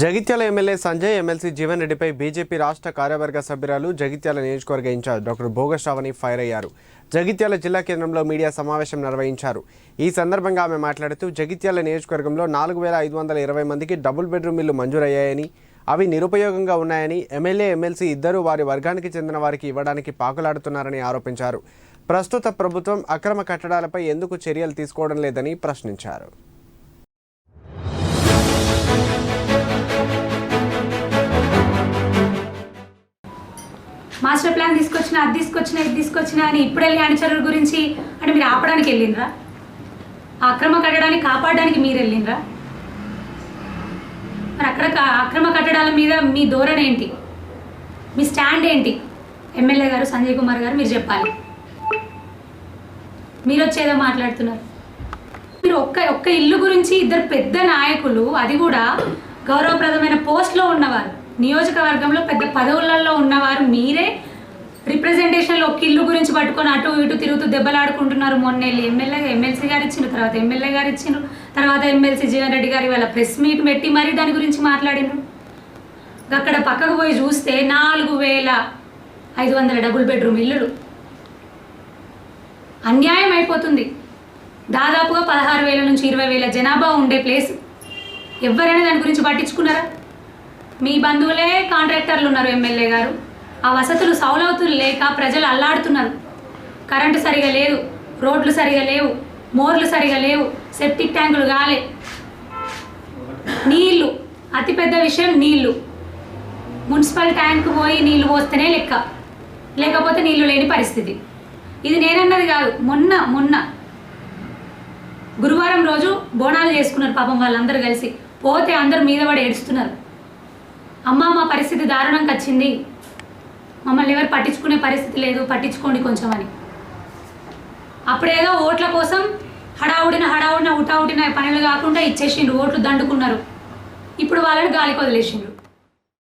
Jagtial MLA Sanjay MLC Jeevan రెడ్డిపై BJP రాష్ట్ర కార్యవర్గ సభ్యురాలు జగిత్యాల నియోజకవర్గ ఇన్ఛార్జ్ డాక్టర్ భోగశ్రావణి ఫైర్ అయ్యారు. జగిత్యాల జిల్లా కేంద్రంలో మీడియా సమావేశం నిర్వహించారు. ఈ సందర్భంగా ఆమె మాట్లాడుతూ జగిత్యాల నియోజకవర్గంలో నాలుగు వేల ఐదు వందల ఇరవై మందికి డబుల్ బెడ్రూమ్ ఇల్లు మంజూరయ్యాయని అవి నిరుపయోగంగా ఉన్నాయని ఎమ్మెల్యే ఎమ్మెల్సీ ఇద్దరూ వారి వర్గానికి చెందిన వారికి ఇవ్వడానికి పాకులాడుతున్నారని ఆరోపించారు. ప్రస్తుత ప్రభుత్వం అక్రమ కట్టడాలపై ఎందుకు చర్యలు తీసుకోవడం లేదని ప్రశ్నించారు. మాస్టర్ ప్లాన్ తీసుకొచ్చిన అది తీసుకొచ్చిన ఇది తీసుకొచ్చిన అని ఇప్పుడు వెళ్ళి అనుచరుల గురించి అంటే మీరు ఆపడానికి వెళ్ళిండ్రా? అక్రమ కట్టడాన్ని కాపాడడానికి మీరు వెళ్ళిండ్రా? మరి అక్కడ అక్రమ కట్టడాల మీద మీ ధోరణ ఏంటి? మీ స్టాండ్ ఏంటి? ఎమ్మెల్యే గారు సంజయ్ కుమార్ గారు మీరు చెప్పాలి. మీరు వచ్చేదో మాట్లాడుతున్నారు. మీరు ఒక్క ఒక్క ఇల్లు గురించి ఇద్దరు పెద్ద నాయకులు అది కూడా గౌరవప్రదమైన పోస్ట్లో ఉన్నవారు. నియోజకవర్గంలో పెద్ద పదవులలో ఉన్నవారు మీరే రిప్రజెంటేషన్లో ఒక ఇల్లు గురించి పట్టుకొని అటు ఇటు తిరుగుతూ దెబ్బలాడుకుంటున్నారు. మొన్న ఎమ్మెల్యే ఎమ్మెల్సీ గారు ఇచ్చిన తర్వాత ఎమ్మెల్యే గారు ఇచ్చిన తర్వాత ఎమ్మెల్సీ జీవన్ రెడ్డి గారి వాళ్ళ ప్రెస్ మీట్ పెట్టి మరీ దాని గురించి మాట్లాడినారు అక్కడ పక్కకు పోయి చూస్తే నాలుగు వేల ఐదు వందల డబుల్ బెడ్రూమ్ ఇల్లులు. అన్యాయం అయిపోతుంది. దాదాపుగా పదహారు వేల నుంచి ఇరవై వేల జనాభా ఉండే ప్లేస్. ఎవరైనా దాని గురించి పట్టించుకున్నారా? మీ బంధువులే కాంట్రాక్టర్లు ఉన్నారు ఎమ్మెల్యే గారు. ఆ వసతులు సౌలవుతులు లేక ప్రజలు అల్లాడుతున్నారు. కరెంటు సరిగా లేదు రోడ్లు సరిగా లేవు మోర్లు సరిగా లేవు సెప్టిక్ ట్యాంకులు కాలే నీళ్ళు అతిపెద్ద విషయం నీళ్ళు. మున్సిపల్ ట్యాంక్ పోయి నీళ్ళు పోస్తేనే లెక్క. లేకపోతే నీళ్ళు లేని పరిస్థితి. ఇది నేనన్నది కాదు మొన్న మొన్న. గురువారం రోజు బోనాలు చేసుకున్నారు పాపం వాళ్ళందరూ కలిసి. పోతే అందరు మీద పడి ఏడుస్తున్నారు. అమ్మ మా పరిస్థితి దారుణంకి వచ్చింది. మమ్మల్ని ఎవరు పట్టించుకునే పరిస్థితి లేదు. పట్టించుకోండి కొంచెం అని. అప్పుడేదో ఓట్ల కోసం హడావుడిన హడావుడిన ఉటావుడిన పనులు కాకుండా ఇచ్చేసిండ్రు. ఓట్లు దండుకున్నారు. ఇప్పుడు వాళ్ళని గాలికి వదిలేసిండ్రు.